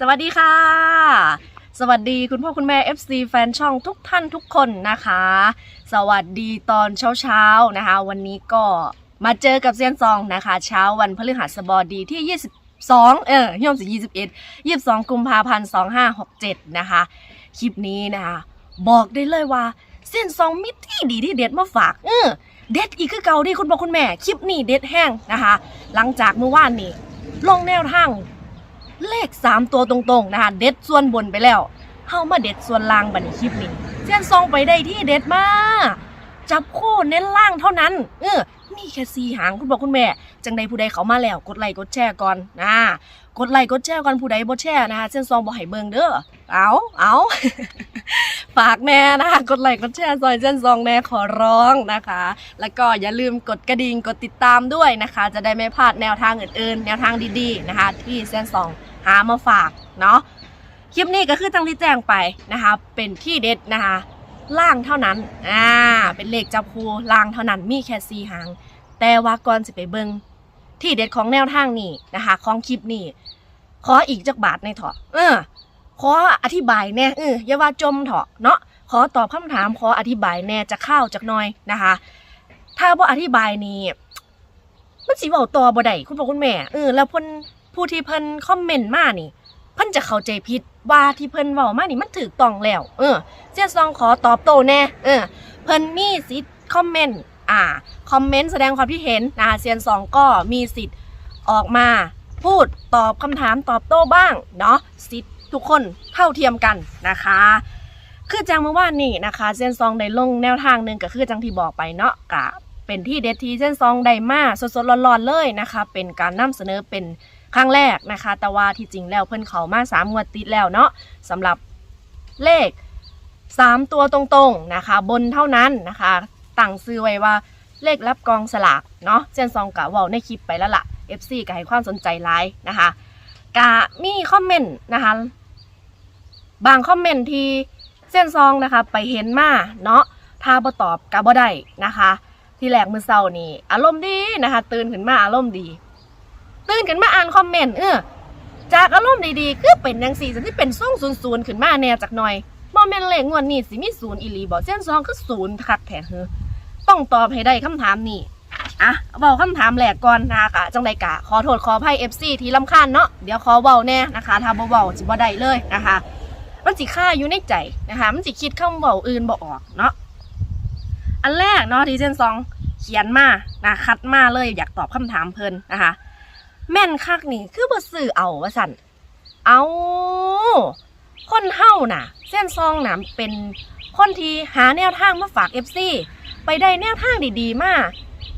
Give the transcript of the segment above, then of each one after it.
สวัสดีค่ะ สวัสดีคุณพ่อคุณแม่ FC แฟนช่องทุกท่านทุกคนนะคะ สวัสดีตอนเช้าๆนะคะ วันนี้ก็มาเจอกับเซียนซองนะคะ เช้าวันพฤหัสบดีที่ 22 เออย่อมสิ21 22กุมภาพันธ์2567นะคะ คลิปนี้นะคะ บอกได้เลยว่าเซียนซองมิที่ดีที่เด็ดมาฝากเออเด็ดอีกคือเก่าที่คุณพ่อคุณแม่ คลิปนี้เด็ดแห้งนะคะ หลังจากเมื่อวานนี้ลงแนวทาง เลข 3 ตัวตรงๆนะคะเด็ดส่วนบนไปแล้วเข้ามาเด็ดส่วนล่างบันคลิปนี้เส้นซองไปได้ที่เด็ดมากจับคู่เน้นล่างเท่านั้น เออ มีแค่สีหางคุณบอกคุณแม่ จังใดผู้ใดเขามาแล้ว กดไลค์กดแชร์ก่อนนะกดไลค์กดแชร์ก่อนผู้ใดบ่แชร์นะคะเส้นซองบ่ให้เบิ่งเด้อ เอาเอาฝากแน่นะคะกดไลค์กดแชร์ซอยเส้นซองแน่ขอร้องนะคะ แล้วก็อย่าลืมกดกระดิ่งกดติดตามด้วยนะคะ จะได้ไม่พลาดแนวทางอื่นๆ แนวทางดีๆนะคะ ที่เส้นซอง หามาฝากเนาะคลิปนี้ก็คือจังที่แจ้งไปนะคะ เป็นที่เด็ดนะคะ ล่างเท่านั้นอ่าเป็นเลขจับคูล่างเท่านั้นมีแค่สีหาง แต่ว่าก่อนสิไปเบิงที่เด็ดของแนวทางนี้นะคะ ของคลิปนี้ขออีกจักบาทในเถอะเออขออธิบายแน่เอออย่าว่าจมเถอะเนาะขอตอบคำถามขออธิบายแน่จะเข้าจักหน่อยนะคะ ถ้าบ่าอธิบายนี่มันสิเว้าตอบ่ได้คุณพ่อคุณแม่เออแล้วพ่น ผู้ที่เพิ่นคอมเมนต์มานี่ เพิ่นจะเข้าใจผิดว่าที่เพิ่นเว้ามานี่มันถูกต้องแล้ว เออเจียซองขอตอบโต้แน่เออ เพิ่นมีสิทธิ์คอมเมนต์อ่าคอมเมนต์แสดงความคิดเห็นนะเซียนสองก็มีสิทธิ์ออกมาพูดตอบคำถามตอบโต้บ้างเนาะสิทธิ์ทุกคนเท่าเทียมกันนะคะ คือจังเมื่อวานนี่นะคะเส้นซองได้ลงแนวทางหนึ่งก็คือจังที่บอกไปเนาะกะเป็นที่เด็ดทีเส้นซองได้มาสดๆร้อนๆเลยนะคะ เป็นการนำเสนอเป็น ครั้งแรกนะคะ แต่ว่าที่จริงแล้วเพิ่นเขามาสามงวดติดแล้วเนาะสำหรับเลข 3 ตัวตรงๆนะคะ บนเท่านั้นนะคะตั้งซื้อไว้ว่าเลขรับกองสลากเนาะเส้นซองกะว่าในคลิปไปแล้วล่ะ FC ก็ให้ความสนใจหลายนะคะกะมีคอมเมนต์นะคะบางคอมเมนต์ที่เส้นซองนะคะไปเห็นมาเนาะถ้าบ่ตอบกับบ่ได้นะคะ ที่แรกมือเศร้านี่อารมณ์ดีนะคะ ตื่นขึ้นมาอารมณ์ดี ตื่นขึ้นมาอ่านคอมเมนต์เออจากอารมณ์ดีๆคือเป็นจังสี่สิที่เป็นส่งศูนย์ศูนย์ขึ้นมาแน่จากหน่อยบ่แม่นเลขงวดนี้สิมีศูนย์อีหลีบ่เส้นซองคือศูนย์คักแท้เฮอต้องตอบให้ได้คำถามนี้อะเว้าคำถามแรกก่อนนะคะกะจังไดกะ ขอโทษขออภัย FC ที่ลำคาญเนาะเดี๋ยวขอเว้าแน่นะคะถ้าบ่เว้าสิบ่ได้เลยนะคะ มันสิค่าอยู่ในใจนะคะมันสิคิดคำเว้าอื่นบ่ออกเนาะอันแรกเนาะที่เจนซองเขียนมานะคัดมาเลยอยากตอบคำถามเพลินนะคะ แม่นคักนี่คือบ่ซื้อเอาว่าสั่นเอาคนเฮาน่ะ เส้นซองน่ะเป็นคนที่หาแนวทางมาฝาก FC ไปได้แนวทางดีๆมา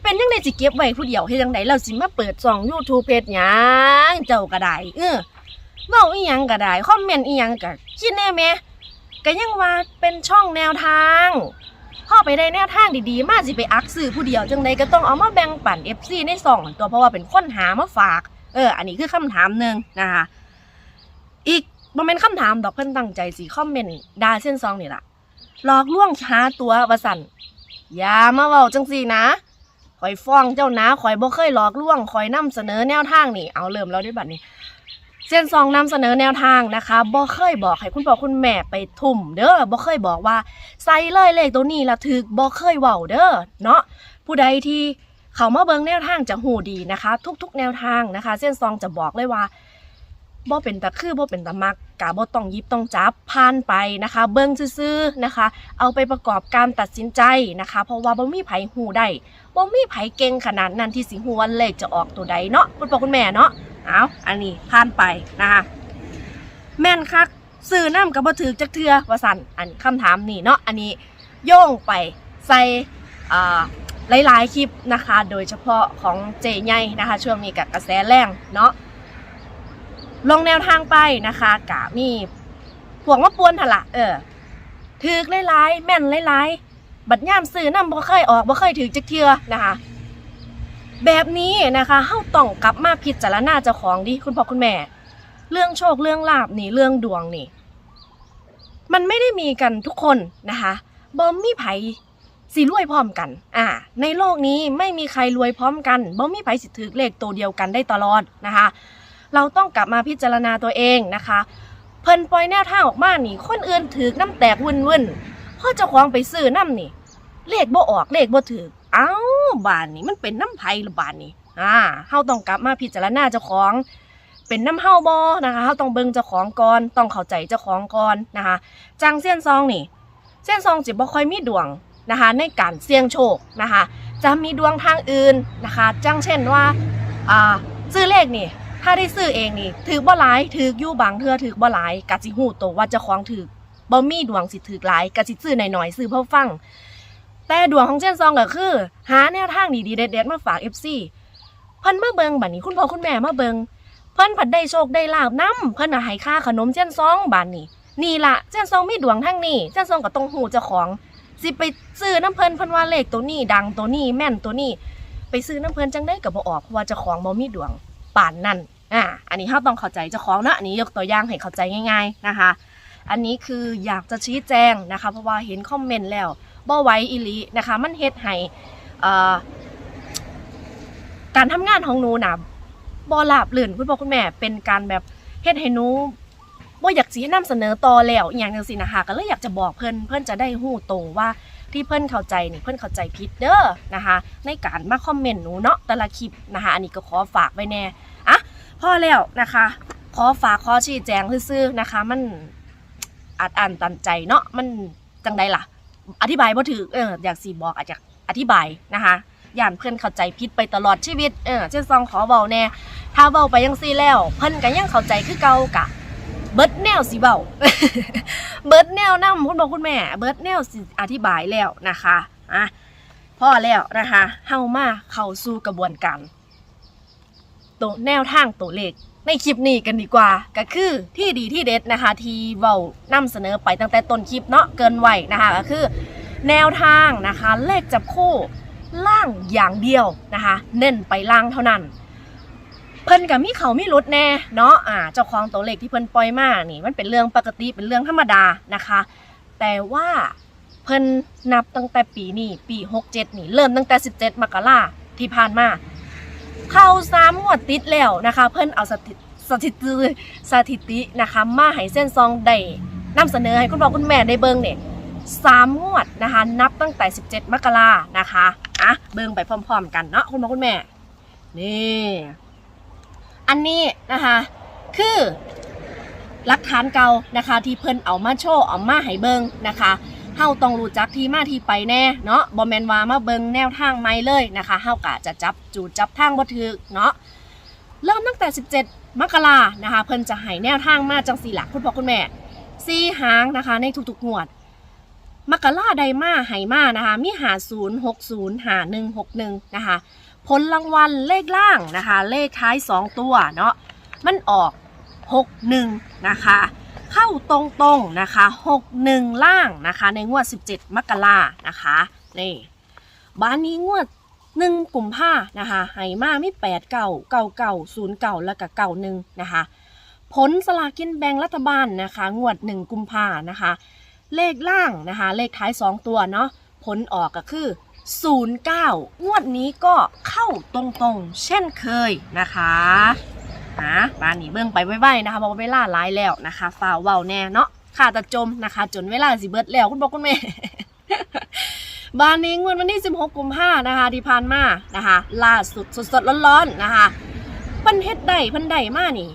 เป็นยังไงสิเก็บไว้ผู้เดียวเฮ็ดจังไดเราสิมาเปิดช่อง YouTube เพจหยังเจ้าก็ได้เออเว้าอีหยังก็ได้คอมเมนต์อีหยังก็คิดแน่แหม่ก็ยังว่าเป็นช่องแนวทาง พอไปได้แนวทางดีๆ มาสิไปอักซื้อผู้เดียวจังไดก็ต้องเอามาแบ่งปัน FC ในซองตัวเพราะว่าเป็นคนหามาฝาก เออ อันนี้คือคำถามหนึ่งนะคะ อีกบ่แม่นคำถามดอกเพิ่นตั้งใจสิคอมเมนต์ดาเส้นซองนี่ล่ะหลอกลวงหาตัวว่าสั่นอย่ามาเว้าจังซี่นะข่อยฟ้องเจ้านะข่อยบ่เคยหลอกลวงข่อยนำเสนอแนวทางนี่เอาเริ่มแล้วด้วยบัดนี้ เส้นซองนำเสนอแนวทางนะคะบ่เคยบอกให้คุณพ่อคุณแม่ไปทุ่ม เด้อบ่เคยบอกว่าใส่เลยเลขตัวนี้ละถึกบ่เคยเว้าเด้อเนาะผู้ใดที่เขามาเบิ่งแนวทางจะหูดีนะคะ ทุก ๆ แนวทางนะคะเส้นซองจะบอกเลยว่าบ่เป็นตะคือบ่เป็นตะมักกะบ่ต้องยิบต้องจับผ่านไปนะคะ เบิ่งซื่อๆนะคะ เอาไปประกอบการตัดสินใจนะคะ เพราะว่าบ่มีไผหูได้บ่มีไผเก่งขนาดนั้นที่สิฮู้ว่าเลขจะออกตัวใดเนาะคุณพ่อคุณแม่เนาะ เอาอันนี้ผ่านไปนะคะแม่นคักซื้อน้ำกับบ่ถือจักเทือวสันอันคำถามนี่เนาะอันนี้โยงไปใส่อ่าหลายๆคลิปนะคะ โดยเฉพาะของเจใหญ่นะคะ ช่วงนี้กับกระแสแรงเนาะลงแนวทางไปนะคะกะมีพวกมาปวนทละเออถือหลายๆแม่นหลายๆบัดย่ามซื้อน้ำบ่เคยออกบ่เคยถือจักเทือนะคะ แบบนี้นะคะเฮาต้องกลับมาพิจารณาเจ้าของดิคุณพ่อคุณแม่ เรื่องโชคเรื่องลาบนี่เรื่องดวงนี่ มันไม่ได้มีกันทุกคนนะคะบ่มีไผสิรวยพร้อมกัน อ่า ในโลกนี้ไม่มีใครรวยพร้อมกันบ่มีไผสิถือเลขตัวเดียวกันได้ตลอดนะคะ เราต้องกลับมาพิจารณาตัวเองนะคะ เพิ่นปล่อยแนวทางออกมานี่คนอื่นถือน้ำแตกวุ่นวุ่นๆพอเจ้าของไปซื้อน้ำนี่ เลขบ่ออกเลขบ่ถือ เอ้าบานนี่มันเป็นน้ำไผ่หรือบานนี่อ่าเฮาต้องกลับมาพิจารณาเจ้าของเป็นน้ำเฮาบ่นะคะเฮาต้องเบิ่งเจ้าของก่อนต้องเข้าใจเจ้าของก่อนนะคะจังเซียนซองนี่เซียนซองสิบ่ค่อยมีดวงนะคะในการเสี่ยงโชคนะคะจะมีดวงทางอื่นนะคะจังเช่นว่าอ่าซื้อเลขนี่ถ้าได้ซื้อเองนี่ถือบ่หลายถืออยู่บางเทื่อถือบ่หลายกะสิฮู้ตัวว่าเจ้าของถือบ่มีดวงสิถือหลายกะสิซื้อหน่อยๆซื้อเพื่อฟัง แต่ดวงของเจนซองก็คือ หาแนวทางดีๆเด็ดๆมาฝาก FC เพิ่นมาเบิงบัดนี้คุณพ่อคุณแม่มาเบิงเพิ่นผัดได้โชคได้ลาบนํเพิ่นน่ะให้ค่าขนมเจนซองบัดนี้นี่ละเจนซองมีดวงทางนี้เจนซองก็ต้องฮู้เจ้าของ สิไปซื้อน้ำเพิ่นเพิ่นว่าเลขตัวนี้ดังตัวนี้แม่นตัวนี้ ไปซื้อน้ำเพิ่นจังได้ก็บ่ออกเพราะว่าเจ้าของบ่มีดวงป่านนั่นอ่าอันนี้เฮาต้องเข้าใจเจ้าของนะอันนี้ยกตัวอย่างให้เข้าใจง่าย ๆนะคะ อันนี้คืออยากจะชี้แจงนะคะ เพราะว่าเห็นคอมเมนต์แล้ว บ่ไหว้อีหลีนะคะ มันเฮ็ดให้การทำงานของหนูน่ะบ่ราบลื่นคุณพ่อคุณแม่เป็นการแบบเฮ็ดให้หนูบ่อยากสิให้นำเสนอต่อแล้วอย่างจังซี่นะคะก็เลยอยากจะบอกเพิ่นเพิ่นจะได้ฮู้โตวว่าที่เพิ่นเข้าใจนี่เพิ่นเข้าใจผิดเด้อนะคะ ในการมาคอมเมนต์หนูเนาะแต่ละคลิปนะคะ อันนี้ก็ขอฝากไว้แน่อะพอแล้วนะคะ ขอฝากขอชี้แจงซื่อๆนะคะ มันอัดอันตันใจเนาะมันจังใดล่ะ อธิบายบ่ถือเอออยากสีบอกอาจจะอธิบายนะคะย่านเพื่อนเข้าใจผิดไปตลอดชีวิตเออเช่นซองขอเบาแน่ถ้าเบาไปยังซีแล้ว เพิ่นก็ยังเข้าใจคือเก่ากะ เบิร์ดแนวสิเบาเบิร์ดแนวนำคุณบอกคุณแม่ เบิร์ดแนวสิอธิบายแล้วนะคะอะพ่อแล้วนะคะเฮามาเข้าสู่กระบวนการตัวแนวทางตัวเลข ในคลิปนี้กันดีกว่า ก็คือที่ดีที่เด็ดนะคะที่เว้านำเสนอไปตั้งแต่ต้นคลิปเนาะเกินไหวนะคะก็คือ แนวทางนะคะเลขจับคู่ล่างอย่างเดียวนะคะ เน้นไปล่างเท่านั้น เพิ่นกับมีเขามีรุดแน่เนาะอ่าเจ้าของตัวเลขที่เพิ่นปล่อยมานี่มันเป็นเรื่องปกติเป็นเรื่องธรรมดานะคะ แต่ว่าเพิ่นนับตั้งแต่ปีนี้ปี 67 นี่ เริ่มตั้งแต่ 17 มกราที่ผ่านมา เข้าสามงวดติดแล้วนะคะ เพิ่นเอาสถิสถิติสถิตินะคะมาให้เส้นซองได้นำเสนอให้คุณพ่อคุณแม่ได้เบิ่งเนี่ยสามงวดนะคะ นับตั้งแต่ 17 มกรานะคะอะเบิ่งไปพร้อม ๆ กันเนาะคุณพ่อคุณแม่ นี่ อันนี้นะคะ คือหลักฐานเก่านะคะ ที่เพิ่นเอามาโชว์เอามาให้เบิ่งนะคะ เฮาต้องรู้จักที่มาที่ไปแน่เนาะบ่แมนวามาเบิงแนวทางใหม่เลยนะคะเฮากะจะจับจูดจับทางบ่ถึกเนาะเริ่มตั้งแต่ 17 มกรานะคะเพิ่นจะให้แนวทางมาจังสี่หลักคุณพ่อคุณแม่สี่หางนะคะในทุกๆงวดมกราไดมาไหมานะคะมีหาศูนย์หกศูนย์หาหนึ่งหกหนึ่งนะคะผลรางวัลเลขล่างนะคะ เลขท้าย2ตัวเนาะมันออก61นะคะ เข้าตรงๆนะคะ 61 ล่างนะคะ ในงวด 17 มกรานะคะนี่บ้านนี้งวด1กุมภานะคะไหมาไมี8เก่าเก่าเก่าศูนย์เก่าแล้วก็เก่าหนึ่งนะคะ ผลสลากินแบ่งรัฐบาลนะคะ งวด1กุมภานะคะ เลขล่างนะคะ เลขท้าย2ตัวเนาะผลออกก็คือ 09 งวดนี้ก็เข้าตรงๆ เช่นเคยนะคะ ฮะบ้านนี้เบิ่งไปไว้ๆนะคะเพราะว่าเวลาหลายแล้วนะคะฝ่าวเว้าแน่เนาะข่าตะจมนะคะ จนเวลาสิเบิดแล้วคุณบอกคุณแม่บ้านนี้งวดวันที่ 16 กุมภานะคะที่ผ่านมานะคะล่าสุดสดๆร้อนๆนะคะเพิ่นเฮ็ดได้เพิ่นได้มานี่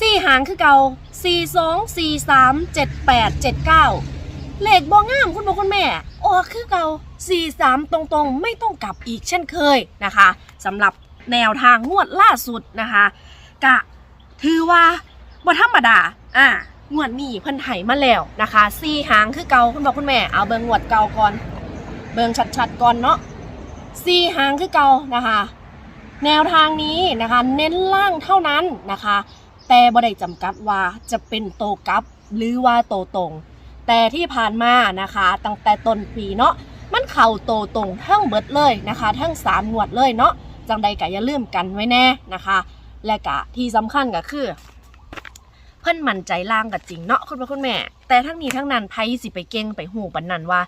สี่หางคือเก่าสี่สองสี่สามเจ็ดแปดเจ็ดเก้าเลขบองามคุณบอกคุณแม่ออกคือเก่าสี่สามตรงๆ ไม่ต้องกลับอีกเช่นเคยนะคะสำหรับแนวทางงวดล่าสุดนะคะ กะ ถือว่าบ่ธรรมดา อะงวดนี้เพิ่นไห้มาแล้วนะคะสี่หางคือเกาคุณบอกคุณแม่ เอาเบิงงวดเกาก่อน เบิงชัดๆก่อนเนาะสี่หางคือเกานะคะ แนวทางนี้นะคะ เน้นล่างเท่านั้นนะคะ แต่บ่ได้จำกัดว่าจะเป็นโตกับหรือว่าโตตรง แต่ที่ผ่านมานะคะ ตั้งแต่ต้นปีเนาะมันเข่าโตตรงทั้งเบิดเลยนะคะ ทั้งสามงวดเลยเนาะจังใดก็อย่าลืมกันไว้แน่นะคะ และกะที่สำคัญก็คือ เพิ่นมั่นใจล่างกับจริงเนาะคุณพ่อคุณแม่ แต่ทั้งนี้ทั้งนั้นไพสิไปเก่งไปหูปันนันว่า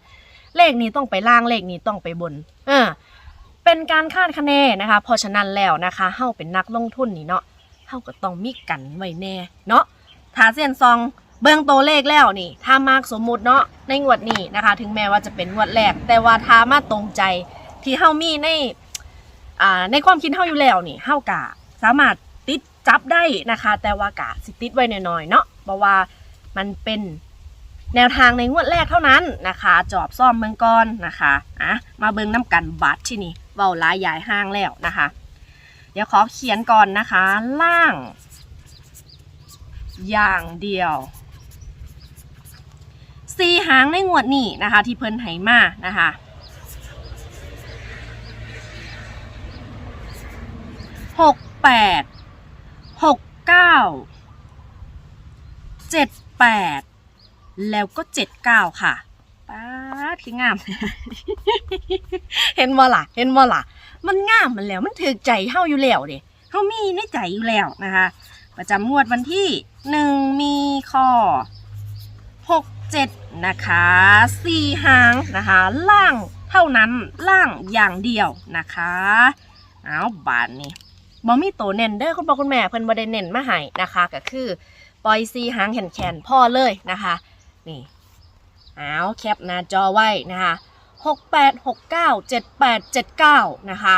เลขนี้ต้องไปล่างเลขนี้ต้องไปบน เออเป็นการคาดคะเนนะคะเพราะฉะนั้นแล้วนะคะเฮาเป็นนักลงทุนนี่เนาะเฮาก็ต้องมีกันไว้แน่เนาะถ้าเส้นซองเบิ่งตัวเลขแล้วนี่ ถ้ามากสมมุติเนาะในงวดนี้นะคะ ถึงแม้ว่าจะเป็นงวดแรก แต่ว่าถ้ามาตรงใจที่เฮามีในอ่าในความคิดเฮาอยู่แล้วนี่เฮากะสามารถ ติดจับได้นะคะ แต่ว่ากะสิติดไว้หน่อยๆเนาะเพราะว่ามันเป็นแนวทางในงวดแรกเท่านั้นนะคะ จอบซ่อมเมืองก่อนนะคะอะมาเบิ่งน้ำกันบัตรที่นี่เว้าลายยายห้างแล้วนะคะ เดี๋ยวขอเขียนก่อนนะคะ ล่าง อย่างเดียวสีหางในงวดนี้นะคะ ที่เพิ่นไหมานะคะหกแปด เก้าเจ็ดแปดแล้วก็เจ็ดเก้าค่ะป้าดคืองาม เห็นบ่ล่ะ เห็นบ่ล่ะ มันงามมันแล้ว มันถือใจเฮาอยู่แล้วเด้เฮามีในใจอยู่แล้วนะคะ ประจำงวดวันที่หนึ่งมีข้อหกเจ็ดนะคะสี่หางนะคะ ล่างเท่านั้นล่างอย่างเดียวนะคะ เอาบานนี้ บอมีโตเน้นเด้อคุณพ่อคุณแม่เพิ่นบ่ได้เน้นมาให้นะคะก็คือปล่อยสี่หางแขนแขนๆพ่อเลยนะคะนี่เอาแคปหน้าจอไว้นะคะ6 8 6 9 7 8 7 9นะคะ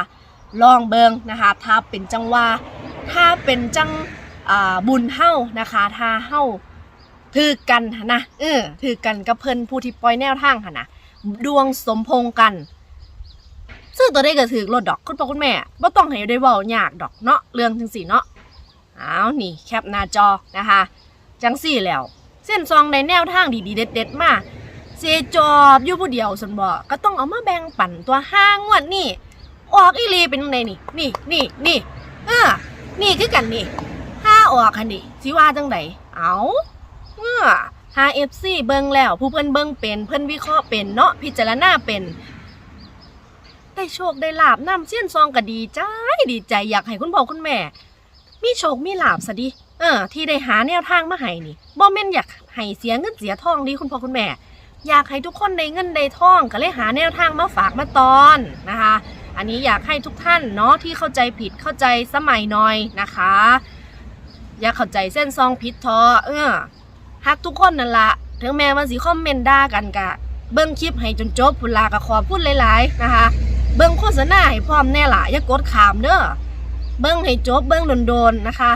ลองเบิงนะคะถ้าเป็นจังหวะถ้าเป็นจังอ่าบุญเฮ้านะคะถ้าเฮ้าถือกันนะเออถือกันกับเพิ่นผู้ที่ปล่อยแนวทางค่ะนะดวงสมพงกัน ซึ่งตัวได้ก็ถือรถดอกคุณพ่อคุณแม่บ่ต้องให้ได้เว้ายากดอกเนาะเรื่องจังสี่เนาะเอานี่แคปหน้าจอนะคะจังสี่แล้ว เส้นซองในแนวทางดีๆเด็ดๆมาเซจอบอยู่ผู้เดียวสนบอกก็ต้องเอามาแบ่งปันตัวห้างวดนี่ออกอีลีเป็นจังไดนี่ นี่นี่นี่เออนี่คือกันนี่ห้าออกคันนี่สิว่าจังไดเอาเออห้าเอฟซีเบิ่งแล้วผู้เพิ่นเบิ่งเป็นเพิ่นวิเคราะห์เป็นเนาะพิจารณาเป็น ได้โชคได้ลาบนำเสี้ยนซองก็ดีใจดีใจอยากให้คุณพ่อคุณแม่ มีโชคมีลาบซะดิเออ ที่ได้หาแนวทางมาให้นี่บ่แม่นอยากให้เสียเงินเสียทองดีคุณพ่อคุณแม่ อยากให้ทุกคนได้เงินได้ทองก็เลยหาแนวทางมาฝากมาตอนนะคะ อันนี้อยากให้ทุกท่านเนาะที่เข้าใจผิดเข้าใจสมัยหน่อยนะคะ อย่าเข้าใจเส้นซองผิดทอเออฮักทุกคนนั่นละถึงแม้ว่าสิคอมเมนต์ด่ากันกะเบิ้งคลิปให้จนจบพุนลาก็ขอพูดหลายๆนะคะ เบิ้งโฆษณาให้พร้อมแน่ละอย่ากดขามเด้อเบิ้งให้จบเบิ้งโดนๆนะคะ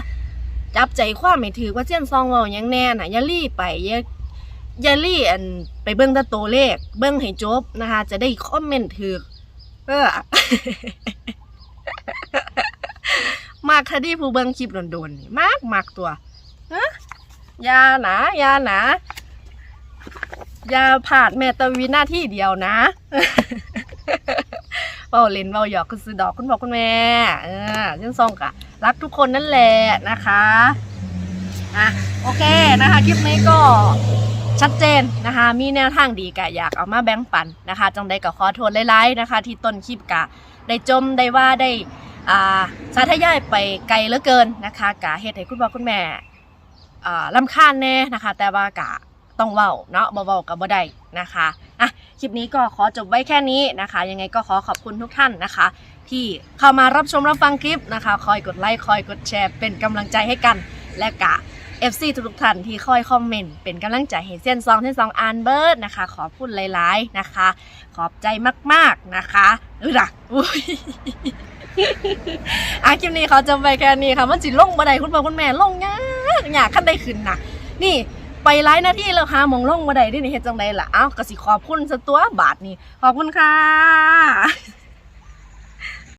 จับใจความไม่ถือว่าเส้นซองเว่าหยังแน่น่ะอย่ารีบไปอย่าอย่าลี่อันไปเบิ่งแต่ตัวเลข เบิ่งให้จบนะคะ จะได้คอมเมนต์ถูกเออมากคดีผู้เบิ่งคลิปโดนๆนี่มากมากตัวฮะยาหนายาหนาอย่าผ่าดแม่ตะวินาที่เดียวนะ เบาเล่นเบาหยอกคุณซื้อดอกคุณบอคุณแม่เออเรื่องซองกะรักทุกคนนั่นแหละนะคะอะโอเคนะคะ คลิปนี้ก็ชัดเจนนะคะ มีแนวทางดีกะอยากเอามาแบ่งปันนะคะ จังใดก็ขอโทษหลายๆนะคะ ที่ต้นคลิปกะได้จมได้ว่าได้อ่าสาธยายไปไกลเหลือเกินนะคะกะเฮ็ดให้คุณพ่อคุณแม่อ่าลำคาญแน่นะคะ แต่ว่ากะต้องเว้าเนาะบ่เว้ากับบ่ได้นะคะ คลิปนี้ก็ขอจบไว้แค่นี้นะคะ ยังไงก็ขอขอบคุณทุกท่านนะคะ ที่เข้ามารับชมรับฟังคลิปนะคะ คอยกดไลค์คอยกดแชร์เป็นกำลังใจให้กัน และกะ FC ทุกท่านที่คอยคอมเมนต์เป็นกำลังใจให้เส้นซองเส้นซองอ่านเบิร์ดนะคะ ขอพูดหลายๆนะคะ ขอบใจมากๆนะคะอือดักอุ้ยอะคลิปนี้เขาจะไปแค่นี้ค่ะมันจิลงบันไดคุณพ่อคุณแม่ลงยากยากขั้นได้ขึ้นนะนี่ ไปไลายหน้าที่แล้วหาหมองล่องมาได้ด้นี่เฮ็ดจังไดล่ะ เอ้ากสิขอบคุณสตัวบาทนี่ขอบคุณค่ะ